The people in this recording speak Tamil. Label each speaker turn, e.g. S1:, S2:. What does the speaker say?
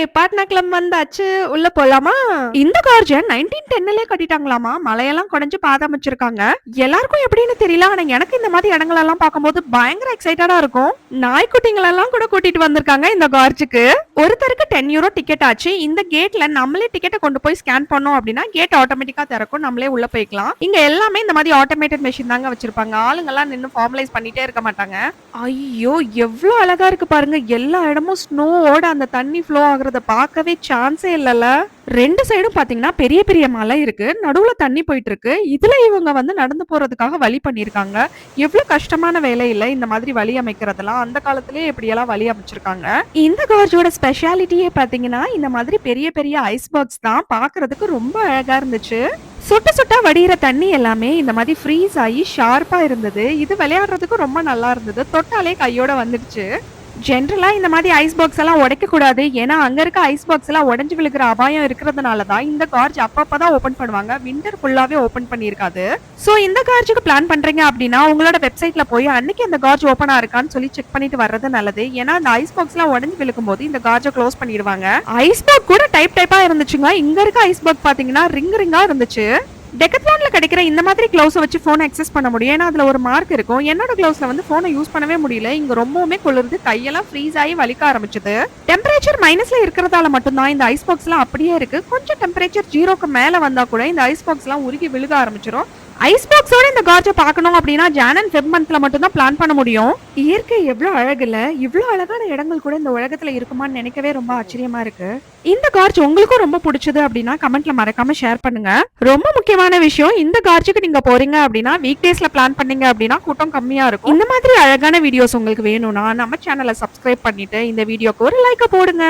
S1: பாட்னா பாட்னாக்குளம் வந்தாச்சு உள்ள போலாமா? இந்த கார்ஜ நைன்டீன் டென்னிலே கட்டிட்டாங்களாமா? மலையெல்லாம் குறைஞ்சு பாதாமிச்சிருக்காங்க. எல்லாருக்கும் எப்படின்னு தெரியல ஆனா எனக்கு இந்த மாதிரி இடங்கள் எல்லாம் பார்க்கும்போது பயங்கர எக்ஸைட்டடா இருக்கும். நாய்க்குட்டிங்களெல்லாம் கூட கூட்டிட்டு வந்திருக்காங்க இந்த கார்ஜுக்கு ஒருத்தருக்கு டென் யூரோ டிக்கெட் ஆச்சு. இந்த கேட்ல நம்மளே டிக்கெட்டை கொண்டு போய் ஸ்கேன் பண்ணோம் அப்படின்னா கேட் ஆட்டோமேட்டிக்கா திறக்கும். நம்மளே உள்ள போய்க்கலாம். இங்க எல்லாமே இந்த மாதிரி ஆட்டோமேட்டட் மெஷின் தாங்க வச்சிருப்பாங்க. ஆளுங்க எல்லாம் நின்னு ஃபார்மலைஸ் பண்ணிட்டே இருக்க மாட்டாங்க. ஐயோ எவ்வளவு அழகா இருக்கு பாருங்க. எல்லா இடமும் ஸ்னோவோட அந்த தண்ணி ஃப்ளோ ஆகுறத பார்க்கவே சான்ஸே இல்லல ரெண்டு சைடும் பாத்தீங்கன்னா பெரிய பெரிய மலை இருக்கு. நடுவுல தண்ணி போயிட்டு இருக்கு இதுல இவங்க வந்து நடந்து போறதுக்காக வழி பண்ணிருக்காங்க எவ்வளவு கஷ்டமான வேலை இல்ல இந்த மாதிரி வழி அமைக்கிறதெல்லாம். அந்த காலத்திலேயே இப்படியெல்லாம் வழி அமைச்சிருக்காங்க. இந்த கார்ஜோட ஸ்பெஷாலிட்டியே பாத்தீங்கன்னா இந்த மாதிரி பெரிய பெரிய ஐஸ் தான் பாக்குறதுக்கு ரொம்ப அழகா இருந்துச்சு. சுட்ட சுட்டா வடிகிற தண்ணி எல்லாமே இந்த மாதிரி ஃப்ரீஸ் ஆகி ஷார்ப்பா இருந்தது. இது விளையாடுறதுக்கு ரொம்ப நல்லா இருந்தது. தொட்டாலே கையோட வந்துடுச்சு. ஜென்ரலாக இந்த மாதிரி ஐஸ் பாக்ஸ் எல்லாம் உடைக்கக்கூடாது. ஏன்னா அங்கே இருக்க ஐஸ் பாக்ஸ் எல்லாம் உடஞ்சி விழுகிற அபாயம் இருக்கிறதுனால தான் இந்த கார்ஜ் அப்பப்பதான் ஓப்பன் பண்ணுவாங்க. விண்டர் ஃபுல்லாகவே ஓப்பன் பண்ணியிருக்காது. ஸோ இந்த கார்ஜுக்கு பிளான் பண்ணுறீங்க அப்படின்னா உங்களோட வெப்சைட்டில் போய் அன்னைக்கு அந்த கார்ஜ் ஓப்பனாக இருக்கான்னு சொல்லி செக் பண்ணிட்டு வர்றது நல்லது. ஏன்னா அந்த ஐஸ் பாக்ஸ் எல்லாம் உடஞ்சி விழுக்கும் போது இந்த கார்ஜை க்ளோஸ் பண்ணிடுவாங்க. ஐஸ் பாக் கூட டைப் டைப்பாக இருந்துச்சுங்க. இங்கே இருக்க ஐஸ் பாக் பார்த்தீங்கன்னா ரிங் ரிங்காக இருந்துச்சு. டெக்கத்லான்ல கிடைக்கிற இந்த மாதிரி க்ளவுஸை வச்சு ஃபோனை அக்சஸ் பண்ண முடியும். ஏன்னா அதில் ஒரு மார்க் இருக்கும். என்னோட க்ளவுஸில் வந்து ஃபோனை யூஸ் பண்ணவே முடியல. இங்கே ரொம்பவுமே குளிருது. கையெல்லாம் ஃப்ரீஸ் ஆகி வலிக்க ஆரம்பிச்சது. டெம்பரேச்சர் மைனஸில் இருக்கிறதால மட்டும்தான் இந்த ஐஸ் பாக்ஸ்லாம் அப்படியே இருக்குது கொஞ்சம் டெம்பரேச்சர் ஜீரோக்கு மேலே வந்தால் கூட இந்த ஐஸ் பாக்ஸ்லாம் உருகி விழுக ஆரம்பிச்சிடும் ஐஸ் பாக்ஸோட இந்த கார்ஜை பார்க்கணும் அப்படின்னா ஜான் அண்ட் ஃபெப் மந்த்ல மட்டும் தான் பிளான் பண்ண முடியும். இயற்கை எவ்வளவு அழகுல இவ்வளவு அழகான இடங்கள் கூட இந்த உலகத்துல இருக்குமான்னு நினைக்கவே ரொம்ப ஆச்சரியமா இருக்கு. இந்த கார்ஜ் உங்களுக்கும் ரொம்ப பிடிச்சது அப்படின்னா கமெண்ட்ல மறக்காம ஷேர் பண்ணுங்க. ரொம்ப முக்கியமான விஷயம் இந்த கார்ஜுக்கு நீங்க போறீங்க அப்படின்னா வீக் டேஸ்ல பிளான் பண்ணீங்க அப்படின்னா கூட்டம் கம்மியா இருக்கும். இந்த மாதிரி அழகான வீடியோஸ் உங்களுக்கு வேணும்னா நம்ம சேனலை சப்ஸ்கிரைப் பண்ணிட்டு இந்த வீடியோக்கு ஒரு லைக்க போடுங்க.